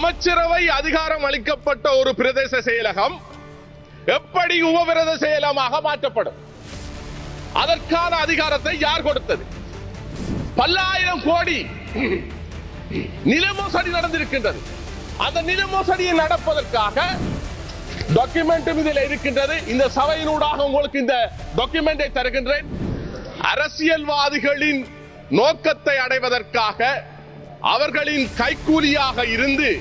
அமைச்சரவை அதிகாரம் அளிக்கப்பட்ட ஒரு பிரதேச செயலகம் எப்படி உபவிரத செயலமாக மாற்றப்படும்? அதற்கான அதிகாரத்தை யார் கொடுத்தது? பல்லாயிரம் கோடி நில மோசடி நடந்திருக்கின்றது. அந்த நில மோசடியை நடப்பதற்காக டாக்குமெண்ட்டும் இதில் இருக்கின்றது. இந்த சபையினூடாக உங்களுக்கு இந்த டாக்குமெண்டை தருகின்றேன். அரசியல்வாதிகளின் நோக்கத்தை அடைவதற்காக அவர்களின் கைக்கூலியாக இருந்து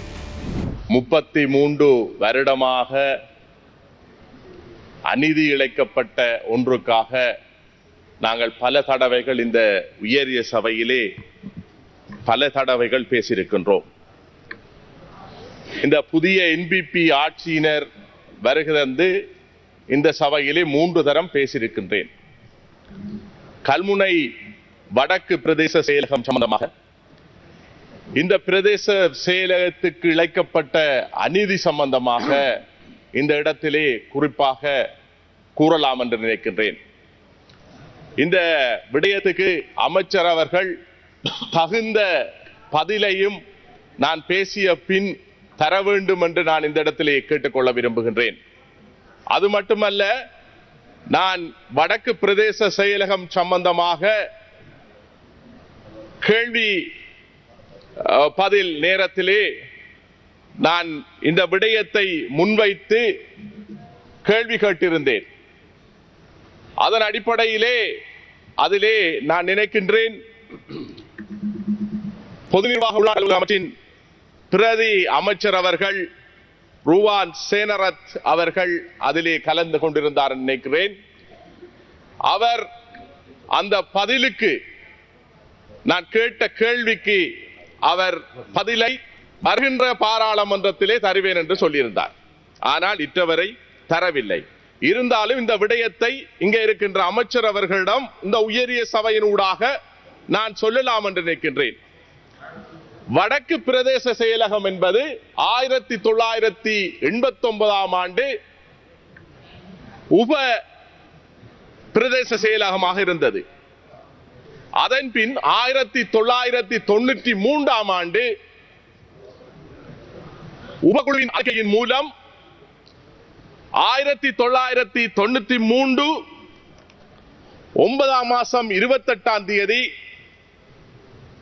முப்பத்தி மூன்று வருடமாக அநீதி இழைக்கப்பட்ட ஒன்றுக்காக நாங்கள் பல தடவைகள் இந்த உயரிய சபையிலே பல தடவைகள் பேசியிருக்கின்றோம். இந்த புதிய என்பிபி ஆட்சியினர் வருகிறது இந்த சபையிலே மூன்று தரம் பேசியிருக்கின்றேன். கல்முனை வடக்கு பிரதேச செயலகம் சம்பந்தமாக இந்த பிரதேச செயலகத்துக்கு இழைக்கப்பட்ட அநீதி சம்பந்தமாக இந்த இடத்திலே குறிப்பாக கூறலாம் என்று நினைக்கின்றேன். இந்த விடயத்துக்கு அமைச்சர் அவர்கள் தகுந்த பதிலையும் நான் பேசிய பின் தர வேண்டும் என்று நான் இந்த இடத்திலே கேட்டுக்கொள்ள விரும்புகின்றேன். அது மட்டுமல்ல நான் வடக்கு பிரதேச செயலகம் சம்பந்தமாக கேள்வி பதில் நேரத்திலே நான் இந்த விடயத்தை முன்வைத்து கேள்வி கேட்டிருந்தேன். அதன் அடிப்படையிலே அதிலே நான் நினைக்கின்றேன் பொது நிர்வாக அமைச்சின் பிரதி அமைச்சர் அவர்கள் ரூவான் சேனரத் அவர்கள் அதிலே கலந்து கொண்டிருந்தார் நினைக்கிறேன். அவர் அந்த பதிலுக்கு நான் கேட்ட கேள்விக்கு அவர் பதிலை வருகின்ற பாராளுமன்றத்திலே தருவேன் என்று சொல்லியிருந்தார். ஆனால் இற்றவரை தரவில்லை. இருந்தாலும் இந்த விடயத்தை இங்கே இருக்கின்ற அமைச்சர் அவர்களிடம் இந்த உயரிய சபையினூடாக நான் சொல்லலாம் என்று நினைக்கின்றேன். வடக்கு பிரதேச செயலகம் என்பது ஆயிரத்தி தொள்ளாயிரத்தி எண்பத்தி ஒன்பதாம் ஆண்டு உப பிரதேச செயலகமாக இருந்தது. அதன் பின் ஆயிரத்தி தொள்ளாயிரத்தி தொண்ணூற்றி மூன்றாம் ஆண்டு உபகுழுவின் அறிக்கையின் மூலம் ஆயிரத்தி தொள்ளாயிரத்தி தொண்ணூத்தி மூன்று ஒன்பதாம் மாசம் இருபத்தெட்டாம் தேதி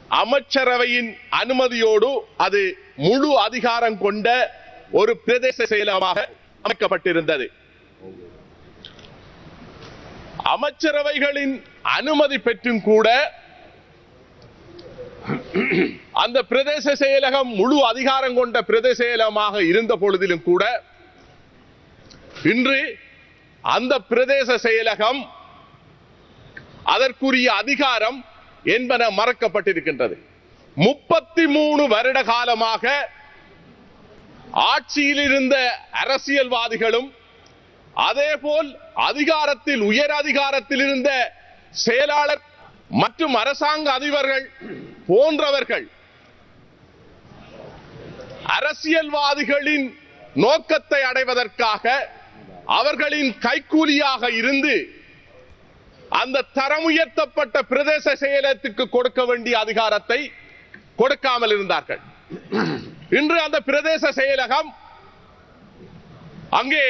அமைச்சரவையின் அனுமதியோடு அது முழு அதிகாரம் கொண்ட ஒரு பிரதேச செயலகமாக அமைக்கப்பட்டிருந்தது. அமைச்சரவைகளின் அனுமதி பெற்றும் கூட அந்த பிரதேச செயலகம் முழு அதிகாரம் கொண்ட பிரதேச செயலகமாக இருந்த பொழுதிலும் கூட இன்று அந்த பிரதேச செயலகம் அதற்குரிய அதிகாரம் என்பன மறக்கப்பட்டிருக்கின்றது. முப்பத்தி மூணு வருட காலமாக ஆட்சியில் இருந்த அரசியல்வாதிகளும் அதேபோல் அதிகாரத்தில் உயர் அதிகாரத்தில் இருந்த செயலாளர் மற்றும் அரசாங்க அதிபர்கள் போன்றவர்கள் அரசியல்வாதிகளின் நோக்கத்தை அடைவதற்காக அவர்களின் கைக்கூலியாக இருந்து அந்த தரம் உயர்த்தப்பட்ட பிரதேச செயலகத்துக்கு கொடுக்க வேண்டிய அதிகாரத்தை கொடுக்காமல் இருந்தார்கள். இன்று அந்த பிரதேச செயலகம் அங்கே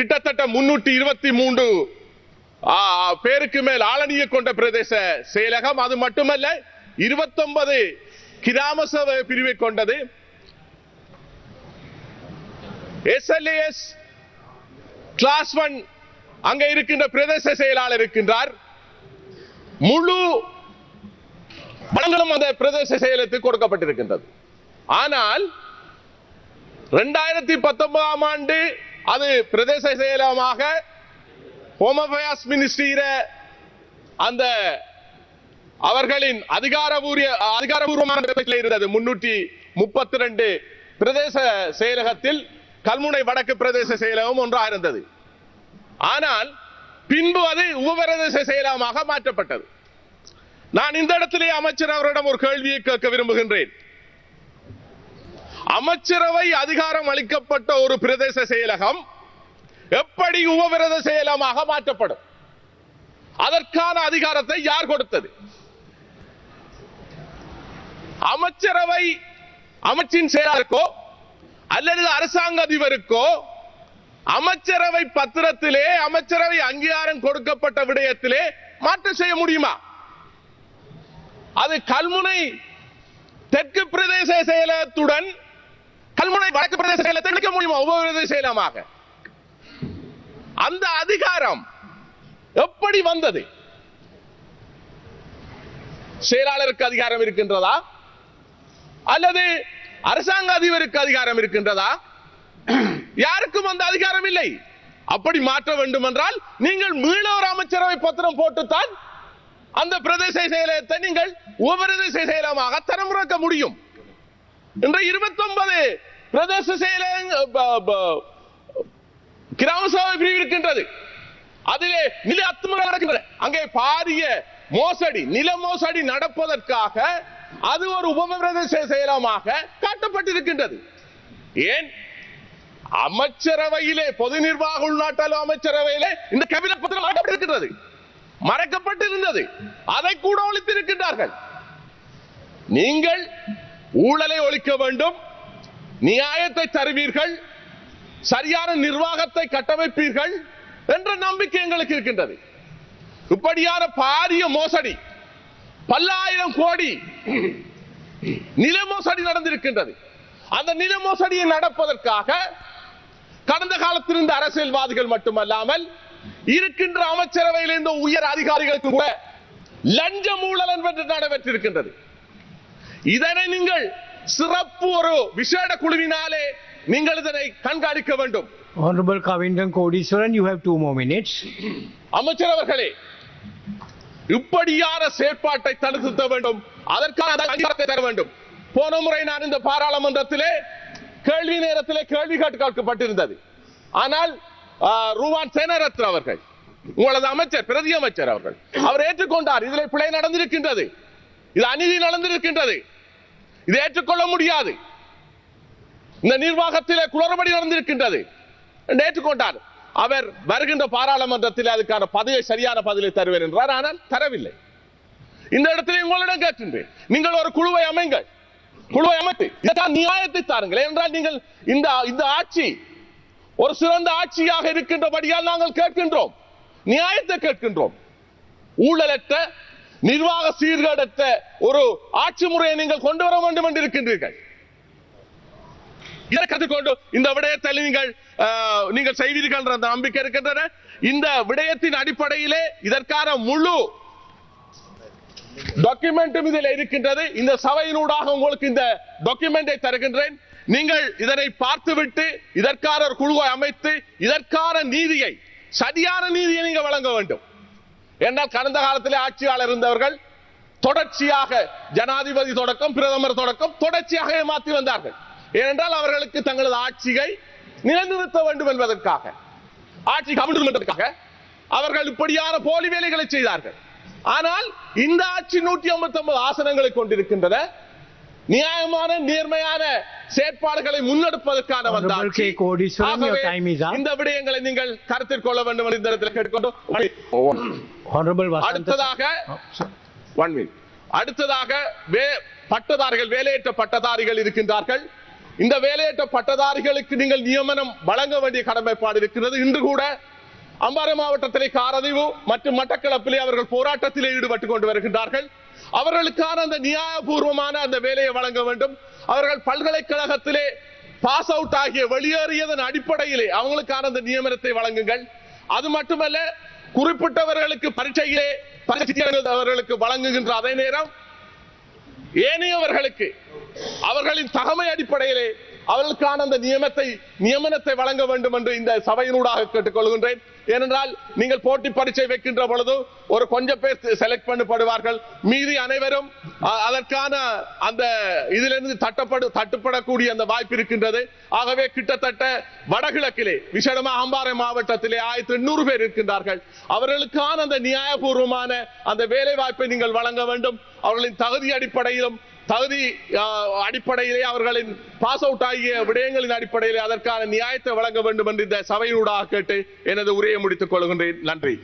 கிட்டத்தட்ட முன்னூற்றி இருபத்தி மூன்று. பேருக்கு மேல் ஆளணியை கொண்ட பிரதேச செயலகம் அது மட்டுமல்ல இருபத்தொன்பது கிராம சபை பிரிவை கொண்டது. எஸ்எல்ஏஎஸ் கிளாஸ் ஒன் அங்க இருக்கின்ற பிரதேச செயலாளர் இருக்கின்றார். முழு வளங்களும் அந்த பிரதேச செயலத்துக்கு கொடுக்கப்பட்டிருக்கின்றது. ஆனால் இரண்டாயிரத்தி பத்தொன்பதாம் ஆண்டு அது பிரதேச செயலகமாக ஹோம் அஃபேர்ஸ் மினிஸ்ட்ரியில அந்த அவர்களின் அதிகாரபூர்வ அதிகாரபூர்வமான இருந்தது. முன்னூற்றி முப்பத்தி ரெண்டு பிரதேச செயலகத்தில் கல்முனை வடக்கு பிரதேச செயலகம் ஒன்றாக இருந்தது. ஆனால் பின்பு அது உபபிரதேச செயலகமாக மாற்றப்பட்டது. நான் இந்த இடத்திலே அமைச்சர் அவரிடம் ஒரு கேள்வியை கேட்க விரும்புகின்றேன். அமைச்சரவை அதிகாரம் அளிக்கப்பட்ட ஒரு பிரதேச செயலகம் எப்படி உபவிரத செயலமாக மாற்றப்படும்? அதற்கான அதிகாரத்தை யார் கொடுத்தது? அமைச்சரவை அமைச்சின் செயலாளருக்கோ அல்லது அரசாங்க அதிபருக்கோ அமைச்சரவை பத்திரத்திலே அமைச்சரவை அங்கீகாரம் கொடுக்கப்பட்ட விடயத்திலே மாற்றம் செய்ய முடியுமா? அது கல்முனை தெற்கு பிரதேச செயலகத்துடன் கல்முனை வடக்கு பிரதேச செயலத்தை இணைக்க முடியுமா? உபபிரதேச செயலமாக. அந்த அதிகாரம் எப்படி வந்தது? செயலாளருக்கு அதிகாரம் இருக்கின்றதா? அல்லது அரசாங்க அதிபருக்கு அதிகாரம் இருக்கின்றதா? யாருக்கும் அந்த அதிகாரம் இல்லை. அப்படி மாற்ற வேண்டும் என்றால் நீங்கள் மீள ஒரு அமைச்சரவை பத்திரம் போட்டுத்தான் அந்த பிரதேச செயலகத்தை நீங்கள் உபபிரதேச செயலகமாக தரமுறக்க முடியும். இன்று இருபத்தி ஒன்பது பிரதேச செயல கிராம சபை பிரிவு இருக்கின்றது. அதிலே நில அத்துமுறை நடக்கின்றன அங்கே பாரிய மோசடி நில மோசடி நடப்பதற்காக அது ஒரு உபபிரதேச செயலமாக காட்டப்பட்டிருக்கின்றது. ஏன்? அமைச்சரவையிலே பொது நிர்வாக உள்நாட்டாளு அமைச்சரவையிலே இந்த கபில பத்திரம் மாட்டப்பட்டிருக்கிறது மறைக்கப்பட்டிருந்தது. அதை கூட ஒழித்திருக்கின்றார்கள். நீங்கள் ஊழலை ஒழிக்க வேண்டும். நியாயத்தை தருவீர்கள் சரியான நிர்வாகத்தை கட்டமைப்பீர்கள் என்ற நம்பிக்கை எங்களுக்கு இருக்கின்றது. இப்படியான பாரிய மோசடி பல்லாயிரம் கோடி நில மோசடி நடந்திருக்கின்றது. அந்த நில மோசடியை நடப்பதற்காக கடந்த காலத்தில் இருந்த அரசியல்வாதிகள் மட்டுமல்லாமல் இருக்கின்ற அமைச்சரவையில் இருந்த உயர் அதிகாரிகளுக்கு கூட லஞ்சம் ஊழல் என்பது நடைபெற்றிருக்கின்றது. இதனை நீங்கள் சிறப்பு ஒரு விசேட குழுவினாலே நீங்கள் இதனை கண்காணிக்க வேண்டும். Honorable Kavindran Kodiswaran, you have two more minutes. அமைச்சர் அவர்களே இப்படியான செயற்பாட்டை தடுத்து வேண்டும். அதற்கான அங்கீகாரத்தை தர வேண்டும். போன முறை நான் இந்த பாராளுமன்றத்திலே கேள்வி நேரத்திலே கேள்வி கேட்கப்பட்டிருந்தது. ஆனால் ரூவான் சேனரத்ன அவர்கள் உங்களது அமைச்சர் பிரதி அமைச்சர் அவர்கள் அவர் ஏற்றுக்கொண்டார். இதில் பிழை நடந்திருக்கின்றது. இது அநீதி நடந்திருக்கின்றது. இதை ஏற்றுக்கொள்ள முடியாது. இந்த நிர்வாகத்திலே குளறுபடி நடந்திருக்கின்றது. ஏற்றுக்கொண்டார். அவர் வருகின்ற பாராளுமன்றத்தில் அதுக்கான பதிலை சரியான பதிலை தருவேன் என்றார். ஆனால் தரவில்லை. இந்த இடத்துல உங்களிடம் கேட்கின்றேன். நீங்கள் ஒரு குழுவை அமைங்கள். குழுவை அமைத்து இதற்கான நியாயத்தை தாருங்கள். என்றால் நீங்கள் இந்த இந்த ஆட்சி ஒரு சிறந்த ஆட்சியாக இருக்கின்றபடியால் நாங்கள் கேட்கின்றோம். நியாயத்தை கேட்கின்றோம். ஊழலற்ற நிர்வாக சீர்கேடற்ற ஒரு ஆட்சி முறையை நீங்கள் கொண்டு வர வேண்டும் என்று இருக்கின்றீர்கள். இதை கற்றுக்கொண்டு இந்த விடயத்தை நீங்கள் நீங்கள் செய்வீர்கள் என்ற அந்த நம்பிக்கை இருக்கின்றன. இந்த விடயத்தின் அடிப்படையிலே இதற்கான முழு டாக்குமெண்ட்டும் இதில் இருக்கின்றது. இந்த சபையினூடாக உங்களுக்கு இந்த டாக்குமெண்டை தருகின்றேன். நீங்கள் இதனை பார்த்துவிட்டு இதற்கான ஒரு குழுவை அமைத்து இதற்கான நீதியை சரியான நீதியை நீங்கள் வழங்க வேண்டும். என்றால் கடந்த காலத்திலே ஆட்சியாளர் இருந்தவர்கள் தொடர்ச்சியாக ஜனாதிபதி தொடக்கம் பிரதமர் தொடக்கம் தொடர்ச்சியாக ஏமாற்றி வந்தார்கள் ஏனென்றால் அவர்களுக்கு தங்களது ஆட்சியை நிலைநிறுத்த வேண்டும் என்பதற்காக ஆட்சி கவிழ்ந்து என்பதற்காக அவர்கள் இப்படியான போலி வேலைகளை செய்தார்கள் ஆனால் இந்த ஆட்சி நூற்றி ஐம்பத்தி ஒன்பது ஆசனங்களை கொண்டிருக்கின்றன நியாயமான நேர்மையான செயற்பாடுகளை முன்னெடுப்பதற்கான வந்த Honorable ஆட்சி. K. Kodiswaran, your ஆகவே time is up. இந்த விடயங்களை நீங்கள் கருத்தில் கொள்ள வேண்டும் என்று இந்த இடத்தில் கேட்டுக்கொண்டு Honorable Vasantha. அடுத்ததாக Oh. ஒன் மினிட் அடுத்ததாக வே- பட்டதாரிகள் வேலையற்ற பட்டதாரிகள் இருக்கின்றார்கள். இந்த வேலையற்ற பட்டதாரிகளுக்கு நீங்கள் நியமனம் வழங்க வேண்டிய கடமைப்பாடு இருக்கிறது. இன்று கூட அம்பாறை மாவட்டத்திலே காரதீவு மற்றும் மட்டக்களப்பிலே அவர்கள் போராட்டத்திலே ஈடுபட்டுக் கொண்டு வருகின்றார்கள். அவர்களுக்கான அந்த நியாயபூர்வமான அந்த வேலையை வழங்க வேண்டும். அவர்கள் பல்கலைக்கழகத்திலே பாஸ் அவுட் ஆகிய வெளியேறியதன் அடிப்படையிலே அவங்களுக்கான அந்த நியமனத்தை வழங்குங்கள். அது மட்டுமல்ல குறிப்பிட்டவர்களுக்கு பரீட்சையிலே பரீட்சை அவர்களுக்கு வழங்குகின்ற அதே நேரம் ஏனையவர்களுக்கு அவர்களின் தகமை அடிப்படையிலே அவர்களுக்கான அந்த நியமத்தை நியமனத்தை வழங்க வேண்டும் என்று இந்த சபையினூடாக கேட்டுக்கொள்கின்றேன். ஏனென்றால் நீங்கள் போட்டி பரீட்சை வைக்கின்ற பொழுது ஒரு கொஞ்சம் பேர் செலக்ட் பண்ணப்படுவார்கள். மீதி அனைவரும் அதற்கான அந்த இதிலிருந்து தட்டப்படு தட்டுப்படக்கூடிய அந்த வாய்ப்பு இருக்கின்றது. ஆகவே கிட்டத்தட்ட வடகிழக்கிலே விசேடமாக அம்பாறை மாவட்டத்திலே ஆயிரத்தி எண்ணூறு பேர் இருக்கின்றார்கள். அவர்களுக்கான அந்த நியாயபூர்வமான அந்த வேலை வாய்ப்பை நீங்கள் வழங்க வேண்டும். அவர்களின் தகுதி அடிப்படையிலும் தகுதி அடிப்படையிலே அவர்களின் பாஸ் அவுட் ஆகிய விடயங்களின் அடிப்படையிலே அதற்கான நியாயத்தை வழங்க வேண்டும் என்று இந்த சபையினூடாக கேட்டு எனது உரையை முடித்துக் கொள்கின்றேன். நன்றி.